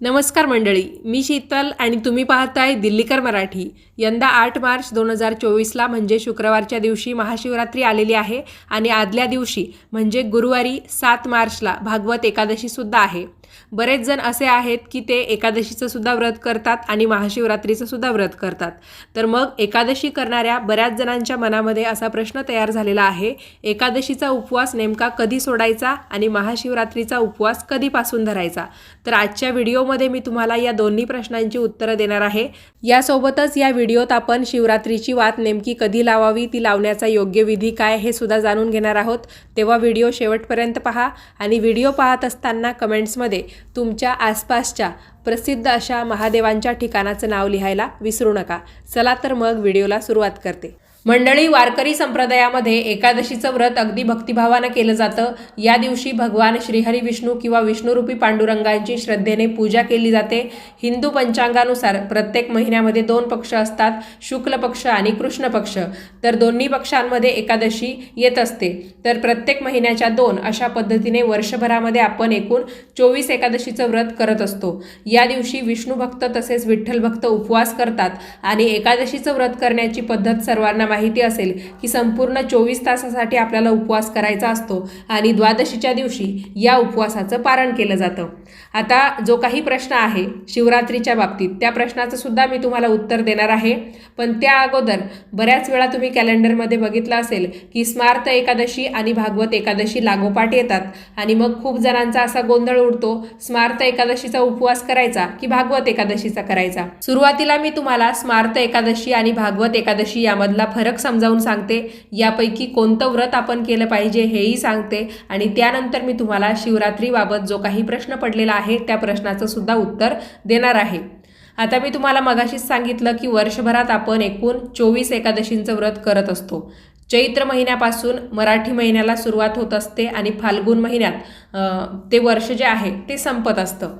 नमस्कार मंडळी मी शीतल आणि तुम्ही पाहताय दिल्लीकर मराठी. यंदा आठ मार्च दोन हजार चोवीसला म्हणजे शुक्रवारच्या दिवशी महाशिवरात्री आलेली आहे आणि आदल्या दिवशी म्हणजे गुरुवारी सात मार्चला भागवत एकादशीसुद्धा आहे. बरेच जण असे आहेत की ते एकादशीचं सुद्धा व्रत करतात आणि महाशिवरात्रीचं सुद्धा व्रत करतात. तर मग एकादशी करणाऱ्या बऱ्याच जणांच्या मनामध्ये असा प्रश्न तयार झालेला आहे एकादशीचा उपवास नेमका कधी सोडायचा आणि महाशिवरात्रीचा उपवास कधीपासून धरायचा? तर आजच्या व्हिडिओ व्हिडिओमध्ये मी तुम्हाला या दोन्ही प्रश्नांची उत्तरं देणार आहे. यासोबतच या व्हिडिओत आपण शिवरात्रीची वात नेमकी कधी लावावी ती लावण्याचा योग्य विधी काय हे सुद्धा जाणून घेणार आहोत. तेव्हा व्हिडिओ शेवटपर्यंत पहा आणि व्हिडिओ पाहत असताना कमेंट्समध्ये तुमच्या आसपासच्या प्रसिद्ध अशा महादेवांच्या ठिकाणाचं नाव लिहायला विसरू नका. चला तर मग व्हिडिओला सुरुवात करते. मंडळी वारकरी संप्रदायामध्ये एकादशीचं व्रत अगदी भक्तिभावानं केलं जातं. या दिवशी भगवान श्रीहरी विष्णू किंवा विष्णुरूपी पांडुरंगांची श्रद्धेने पूजा केली जाते. हिंदू पंचांगानुसार प्रत्येक महिन्यामध्ये दोन पक्ष असतात शुक्ल पक्ष आणि कृष्ण पक्ष. तर दोन्ही पक्षांमध्ये एकादशी येत असते. तर प्रत्येक महिन्याच्या दोन अशा पद्धतीने वर्षभरामध्ये आपण एकूण चोवीस एकादशीचं व्रत करत असतो. या दिवशी विष्णू भक्त तसेच विठ्ठल भक्त उपवास करतात आणि एकादशीचं व्रत करण्याची पद्धत सर्वांना माहिती असेल की संपूर्ण चोवीस तासासाठी आपल्याला उपवास करायचा असतो आणि द्वादशीच्या दिवशी या उपवासाचं पारण केलं जातं. आता जो काही प्रश्न आहे शिवरात्रीच्या बाबतीत त्या प्रश्नाचं सुद्धा मी तुम्हाला उत्तर देणार आहे. पण त्या अगोदर बऱ्याच वेळा तुम्ही कॅलेंडरमध्ये बघितलं असेल की स्मार्त एकादशी आणि भागवत एकादशी लागोपाठ येतात आणि मग खूप जणांचा असा गोंधळ उडतो स्मार्त एकादशीचा उपवास करायचा की भागवत एकादशीचा करायचा. सुरुवातीला मी तुम्हाला स्मार्त एकादशी आणि भागवत एकादशी यामधला फरक समजावून सांगते. यापैकी कोणतं व्रत आपण केलं पाहिजे हेही सांगते. आणि त्यानंतर मी तुम्हाला शिवरात्रीबाबत जो काही प्रश्न पडलेला आहे त्या प्रश्नाचं सुद्धा उत्तर देणार आहे. आता मी तुम्हाला मगाशीच सांगितलं की वर्षभरात आपण एकूण चोवीस एकादशींचं व्रत करत असतो. चैत्र महिन्यापासून मराठी महिन्याला सुरुवात होत असते आणि फाल्गुन महिन्यात ते वर्ष जे आहे ते संपत असतं.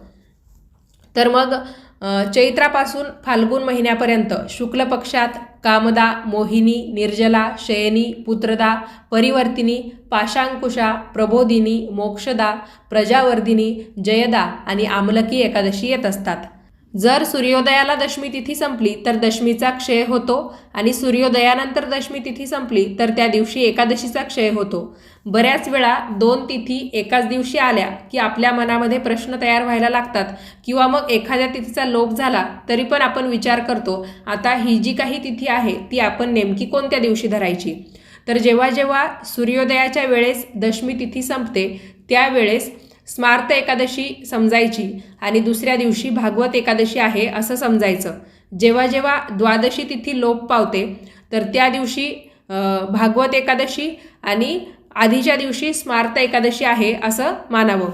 तर मग चैत्रापासून फाल्गुन महिन्यापर्यंत शुक्ल पक्षात कामदा मोहिनी निर्जला शयनी पुत्रदा परिवर्तिनी पाशांकुशा प्रबोधिनी मोक्षदा प्रजावर्धिनी जयदा आणि आमलकी एकादशी येत असतात. जर सूर्योदयाला दशमी तिथी संपली तर दशमीचा क्षय होतो आणि सूर्योदयानंतर दशमी तिथी संपली तर त्या दिवशी एकादशीचा क्षय होतो. बऱ्याच वेळा दोन तिथी एकाच दिवशी आल्या की आपल्या मनामध्ये प्रश्न तयार व्हायला लागतात किंवा मग एखाद्या तिथीचा लोप झाला तरी पण आपण विचार करतो आता ही जी काही तिथी आहे ती आपण नेमकी कोणत्या दिवशी धरायची? तर जेव्हा जेव्हा सूर्योदयाच्या वेळेस दशमी तिथी संपते त्यावेळेस स्मार्त एकादशी समजायची आणि दुसऱ्या दिवशी भागवत एकादशी आहे असं समजायचं. जेव्हा जेव्हा द्वादशी तिथी लोप पावते तर त्या दिवशी भागवत एकादशी आणि आधीच्या दिवशी स्मार्त एकादशी आहे असं मानावं.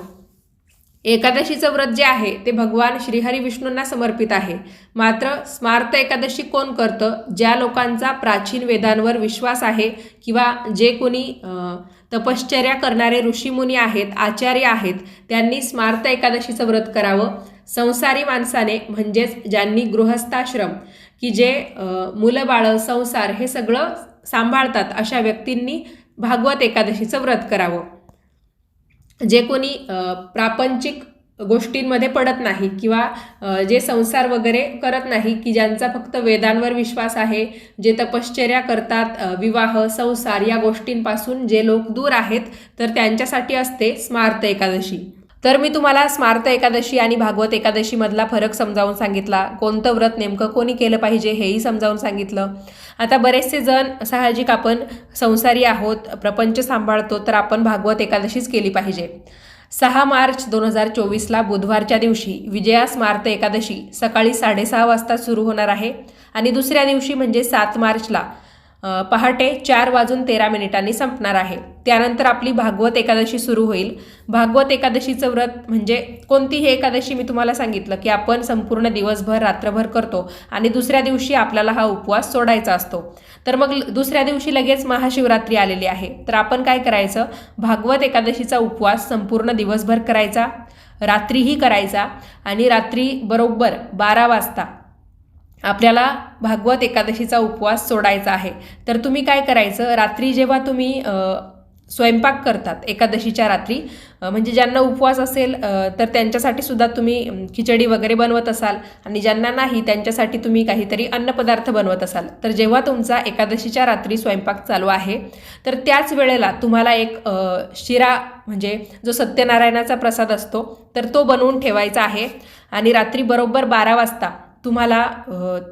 एकादशीचं व्रत जे आहे ते भगवान श्रीहरी विष्णूंना समर्पित आहे. मात्र स्मार्त एकादशी कोण करतं ज्या लोकांचा प्राचीन वेदांवर विश्वास आहे किंवा जे कोणी तपश्चर्या करणारे ऋषीमुनी आहेत आचार्य आहेत त्यांनी स्मार्त एकादशीचं व्रत करावं. संसारी माणसाने म्हणजेच ज्यांनी गृहस्थाश्रम की जे मुलंबाळं मुलं बाळं संसार हे सगळं सांभाळतात अशा व्यक्तींनी भागवत एकादशीचं व्रत करावं. जे कोणी प्रापंचिक गोष्टींमध्ये पडत नाही किंवा जे संसार वगैरे करत नाही की ज्यांचा फक्त वेदांवर विश्वास आहे जे तपश्चर्या करतात विवाह संसार या गोष्टींपासून जे लोक दूर आहेत तर त्यांच्यासाठी असते स्मार्त एकादशी. तर मी तुम्हाला स्मार्त एकादशी आणि भागवत एकादशीमधला फरक समजावून सांगितला. कोणतं व्रत नेमकं कोणी केलं पाहिजे हेही समजावून सांगितलं. आता बरेचसे जण साहजिक आपण संसारी आहोत प्रपंच सांभाळतो तर आपण भागवत एकादशीच केली पाहिजे. सहा मार्च दोन हजार चोवीसला बुधवारच्या दिवशी विजया स्मार्त एकादशी सकाळी साडेसहा वाजता सुरू होणार आहे आणि दुसऱ्या दिवशी म्हणजे सात मार्चला पहाटे चार वाजून तेरा मिनिटांनी संपणार आहे. त्यानंतर आपली भागवत एकादशी सुरू होईल. भागवत एकादशीचं व्रत म्हणजे कोणतीही एकादशी मी तुम्हाला सांगितलं की आपण संपूर्ण दिवसभर रात्रभर करतो आणि दुसऱ्या दिवशी आपल्याला हा उपवास सोडायचा असतो. तर मग दुसऱ्या दिवशी लगेच महाशिवरात्री आलेली आहे. तर आपण काय करायचं? भागवत एकादशीचा उपवास संपूर्ण दिवसभर करायचा रात्रीही करायचा आणि रात्री बरोबर बारा वाजता आपल्याला भागवत एकादशीचा उपवास सोडायचा आहे. तर तुम्ही काय करायचं? रात्री जेव्हा तुम्ही स्वयंपाक करतात एकादशीच्या रात्री म्हणजे ज्यांना उपवास असेल तर त्यांच्यासाठी सुद्धा तुम्ही खिचडी वगैरे बनवत असाल आणि ज्यांना नाही त्यांच्यासाठी तुम्ही काहीतरी अन्नपदार्थ बनवत असाल. तर जेव्हा तुमचा एकादशीच्या रात्री स्वयंपाक चालू आहे तर त्याच वेळेला तुम्हाला एक शिरा म्हणजे जो सत्यनारायणाचा प्रसाद असतो तर तो बनवून ठेवायचा आहे. आणि रात्री बरोबर बारा वाजता तुम्हाला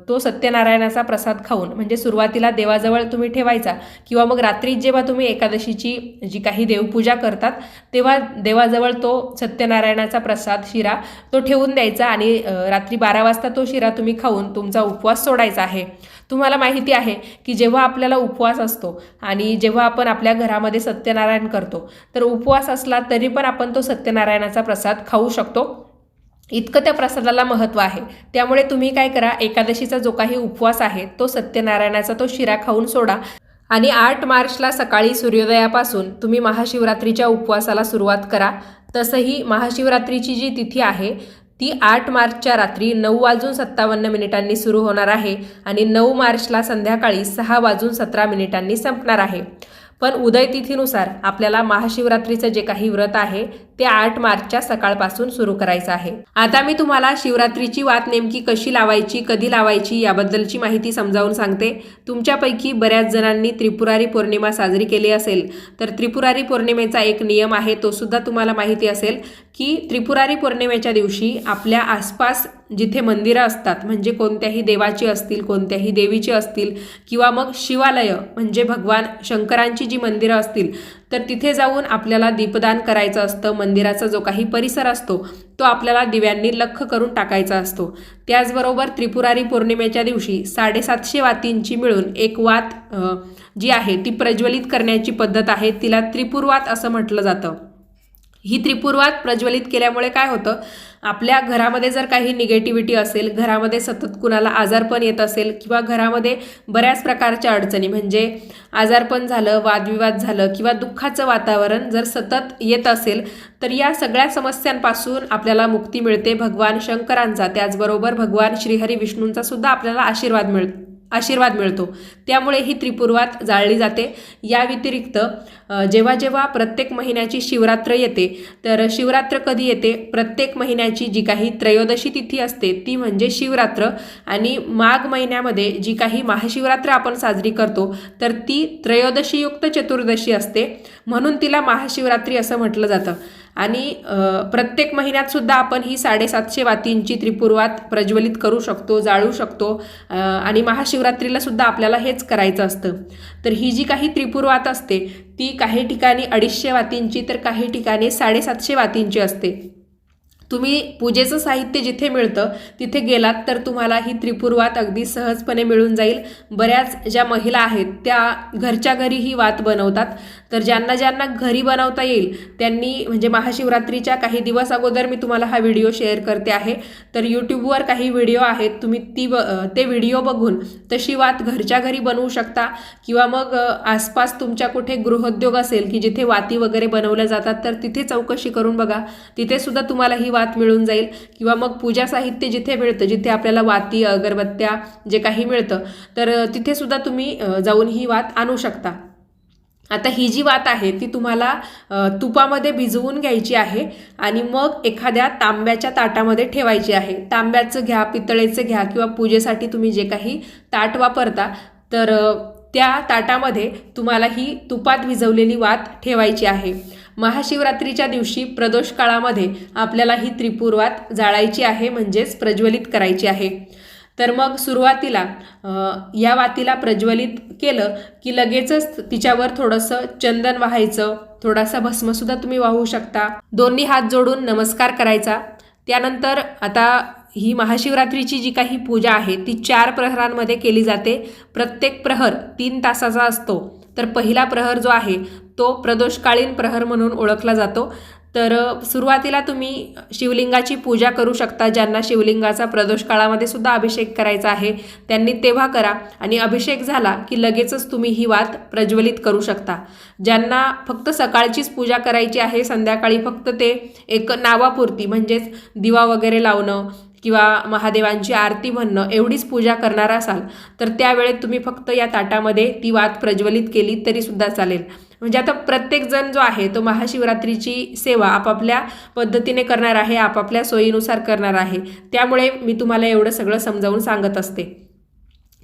तो सत्यनारायणाचा प्रसाद खाऊन म्हणजे सुरुवातीला देवाजवळ तुम्ही ठेवायचा किंवा मग रात्री जेव्हा तुम्ही एकादशीची जी काही देवपूजा करतात तेव्हा देवाजवळ तो सत्यनारायणाचा प्रसाद शिरा तो ठेवून द्यायचा आणि रात्री बारा वाजता तो शिरा तुम्ही खाऊन तुमचा उपवास सोडायचा आहे. तुम्हाला माहिती आहे की जेव्हा आपल्याला उपवास असतो आणि जेव्हा आपण आपल्या घरामध्ये सत्यनारायण करतो तर उपवास असला तरी पण आपण तो सत्यनारायणाचा प्रसाद खाऊ शकतो. इतकं त्या प्रसादाला महत्त्व आहे. त्यामुळे तुम्ही काय करा एकादशीचा जो काही उपवास आहे तो सत्यनारायणाचा तो शिरा खाऊन सोडा. आणि आठ मार्चला सकाळी सूर्योदयापासून तुम्ही महाशिवरात्रीच्या उपवासाला सुरुवात करा. तसंही महाशिवरात्रीची जी तिथी आहे ती आठ मार्चच्या रात्री नऊ वाजून सत्तावन्न मिनिटांनी सुरू होणार आहे आणि नऊ मार्चला संध्याकाळी सहा वाजून सतरा मिनिटांनी संपणार आहे. पण उदय तिथीनुसार आपल्याला महाशिवरात्रीचं जे काही व्रत आहे ते आठ मार्चच्या सकाळपासून सुरू करायचं आहे. आता मी तुम्हाला शिवरात्रीची वात नेमकी कशी लावायची कधी लावायची याबद्दलची माहिती समजावून सांगते. तुमच्यापैकी बऱ्याच जणांनी त्रिपुरारी पौर्णिमा साजरी केली असेल तर त्रिपुरारी पौर्णिमेचा एक नियम आहे तो सुद्धा तुम्हाला माहिती असेल की त्रिपुरारी पौर्णिमेच्या दिवशी आपल्या आसपास जिथे मंदिरं असतात म्हणजे कोणत्याही देवाची असतील कोणत्याही देवीची असतील किंवा मग शिवालय म्हणजे भगवान शंकरांची जी मंदिरं असतील तर तिथे जाऊन आपल्याला दीपदान करायचं असतं. मंदिराचा जो काही परिसर असतो तो आपल्याला दिव्यांनी लख करून टाकायचा असतो. त्याचबरोबर त्रिपुरारी पौर्णिमेच्या दिवशी साडेसातशे वातींची मिळून एक वात जी आहे ती प्रज्वलित करण्याची पद्धत आहे. तिला त्रिपुरवात असं म्हटलं जातं. ही त्रिपुर्वात प्रज्वलित केल्यामुळे काय होतं? आपल्या घरामध्ये जर काही निगेटिव्हिटी असेल घरामध्ये सतत कुणाला आजारपण येत असेल किंवा घरामध्ये बऱ्याच प्रकारच्या अडचणी म्हणजे आजारपण झालं वादविवाद झालं किंवा दुःखाचं वातावरण जर सतत येत असेल तर या सगळ्या समस्यांपासून आपल्याला मुक्ती मिळते भगवान शंकरांचा. त्याचबरोबर भगवान श्रीहरी विष्णूंचा सुद्धा आपल्याला आशीर्वाद मिळतो. आशीर्वाद मिळतो. त्यामुळे ही त्रिपुरवात जाळली जाते. या व्यतिरिक्त जेव्हा जेव्हा प्रत्येक महिन्याची शिवरात्र येते तर शिवरात्र कधी येते? प्रत्येक महिन्याची जी काही त्रयोदशी तिथी असते ती म्हणजे शिवरात्र. आणि माघ महिन्यामध्ये जी काही महाशिवरात्र आपण साजरी करतो तर ती त्रयोदशीयुक्त चतुर्दशी असते. म्हणून तिला महाशिवरात्री असं म्हटलं जातं. आणि प्रत्येक महिन्यात सुद्धा आपण ही साडेसातशे वातींची त्रिपुरवात प्रज्वलित करू शकतो जाळू शकतो आणि महाशिवरात्रीला सुद्धा आपल्याला हेच करायचं असतं. तर ही जी काही त्रिपुरवात असते ती काही ठिकाणी अडीचशे वातींची तर काही ठिकाणी साडेसातशे वातींची असते. तुम्ही पूजेचं साहित्य जिथे मिळतं तिथे गेलात तर तुम्हाला ही त्रिपुरवात अगदी सहजपणे मिळून जाईल. बऱ्याच ज्या महिला आहेत त्या घरच्या घरी ही वात बनवतात. तर ज्यांना ज्यांना घरी बनवता येईल त्यांनी म्हणजे महाशिवरात्रीच्या काही दिवस अगोदर मी तुम्हाला हा व्हिडिओ शेअर करते आहे. तर यूट्यूबवर काही व्हिडिओ आहेत तुम्ही ती ब ते व्हिडिओ बघून तशी वात घरच्या घरी बनवू शकता किंवा मग आसपास तुमच्या कुठे गृहोद्योग असेल की जिथे वाती वगैरे बनवल्या जातात तर तिथे चौकशी करून बघा. तिथे सुद्धा तुम्हाला ही वात मिळून जाईल किंवा मग पूजा साहित्य जिथे मिळतं जिथे आपल्याला वाती अगरबत्त्या जे काही मिळतं तर तिथेसुद्धा तिथे सुद्धा तुम्ही जाऊन ही वात आणू शकता. आता ही जी वात आहे ती तुम्हाला तुपामध्ये भिजवून घ्यायची आहे आणि मग एखाद्या तांब्याच्या ताटामध्ये ठेवायची आहे. तांब्याचं घ्या पितळेचं घ्या किंवा पूजेसाठी तुम्ही जे काही ताट वापरता तर त्या ताटामध्ये तुम्हाला ही तुपात भिजवलेली वात ठेवायची आहे. महाशिवरात्रीच्या दिवशी प्रदोष काळामध्ये आपल्याला ही त्रिपुरवात जाळायची आहे म्हणजेच प्रज्वलित करायची आहे. तर मग सुरुवातीला या वातीला प्रज्वलित केलं की लगेचच तिच्यावर थोडंसं चंदन वाहायचं थोडासा भस्मसुद्धा तुम्ही वाहू शकता. दोन्ही हात जोडून नमस्कार करायचा. त्यानंतर आता ही महाशिवरात्रीची जी काही पूजा आहे ती चार प्रहरांमध्ये केली जाते. प्रत्येक प्रहर तीन तासाचा असतो. तर पहिला प्रहर जो आहे तो प्रदोषकालीन प्रहर म्हणून ओळखला जातो. तर सुरुवातीला तुम्ही शिवलिंगाची पूजा करू शकता ज्यांना शिवलिंगाचा प्रदोष काळामध्ये सुद्धा अभिषेक करायचा आहे त्यांनी तेव्हा करा. आणि अभिषेक झाला की लगेचच तुम्ही ही वात प्रज्वलित करू शकता. ज्यांना फक्त सकाळचीच पूजा करायची आहे संध्याकाळी फक्त ते एक नावापुरती म्हणजेच दिवा वगैरे लावणं किंवा महादेवांची आरती म्हणणं एवढीच पूजा करणार असाल तर त्यावेळेत तुम्ही फक्त या ताटामध्ये ती वात प्रज्वलित केली तरीसुद्धा चालेल. म्हणजे आता प्रत्येकजण जो आहे तो महाशिवरात्रीची सेवा आपापल्या पद्धतीने करणार आहे आपापल्या सोयीनुसार करणार आहे. त्यामुळे मी तुम्हाला एवढं सगळं समजावून सांगत असते.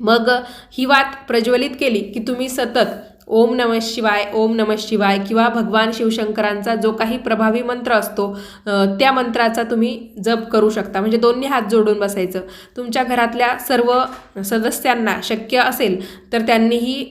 मग ही वात प्रज्वलित केली की तुम्ही सतत ओम नम शिवाय ओम नम शिवाय किंवा भगवान शिवशंकरांचा जो काही प्रभावी मंत्र असतो त्या मंत्राचा तुम्ही जप करू शकता. म्हणजे दोन्ही हात जोडून बसायचं. तुमच्या घरातल्या सर्व सदस्यांना शक्य असेल तर त्यांनीही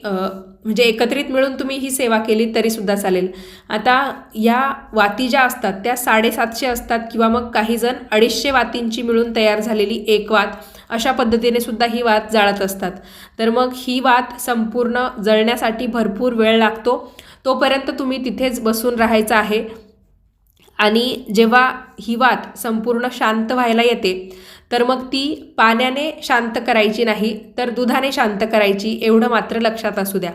म्हणजे एकत्रित मिळून तुम्ही ही सेवा केली तरीसुद्धा चालेल. आता या वाती ज्या असतात त्या साडेसातशे असतात किंवा मग काही जण अडीचशे वातींची मिळून तयार झालेली एक वात अशा पद्धतीने सुद्धा ही वात जाळत असतात. तर मग ही वात संपूर्ण जळण्यासाठी भरपूर वेळ लागतो. तोपर्यंत तुम्ही तिथेच बसून राहायचं आहे. आणि जेव्हा ही वात संपूर्ण शांत व्हायला येते तर मग ती पाण्याने शांत करायची नाही तर दुधाने शांत करायची एवढं मात्र लक्षात असू द्या.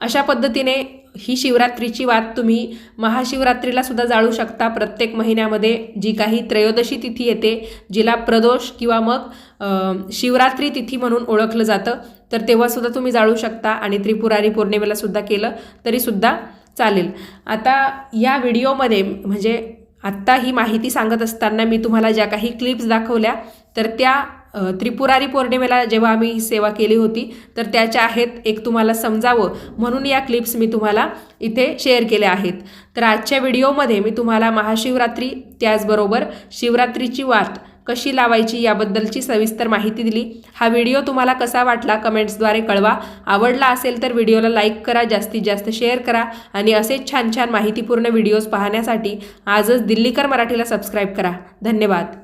अशा पद्धतीने ही शिवरात्रीची वात तुम्ही महाशिवरात्रीला सुद्धा जाळू शकता. प्रत्येक महिन्यामध्ये जी काही त्रयोदशी तिथी येते जिला प्रदोष किंवा मग शिवरात्री तिथी म्हणून ओळखलं जातं तर तेव्हासुद्धा तुम्ही जाळू शकता आणि त्रिपुरारी पौर्णिमेला सुद्धा केलं तरीसुद्धा चालेल. आता या व्हिडिओमध्ये म्हणजे आत्ता ही माहिती सांगत असताना मी तुम्हाला ज्या काही क्लिप्स दाखवल्या तर त्या त्रिपुरारी पौर्णिमेला जेव्हा आम्ही ही सेवा केली होती तर त्याच्या आहेत एक तुम्हाला समजावं. म्हणून या क्लिप्स मी तुम्हाला इथे शेअर केल्या आहेत. तर आजच्या व्हिडिओमध्ये मी तुम्हाला महाशिवरात्री त्याचबरोबर शिवरात्रीची वात कशी लावायची याबद्दलची सविस्तर माहिती दिली. हा व्हिडिओ तुम्हाला कसा वाटला कमेंट्सद्वारे कळवा. आवडला असेल तर व्हिडिओला लाईक करा जास्तीत जास्त शेअर करा आणि असेच छान छान माहितीपूर्ण व्हिडिओज पाहण्यासाठी आजच दिल्लीकर मराठीला सबस्क्राईब करा. धन्यवाद.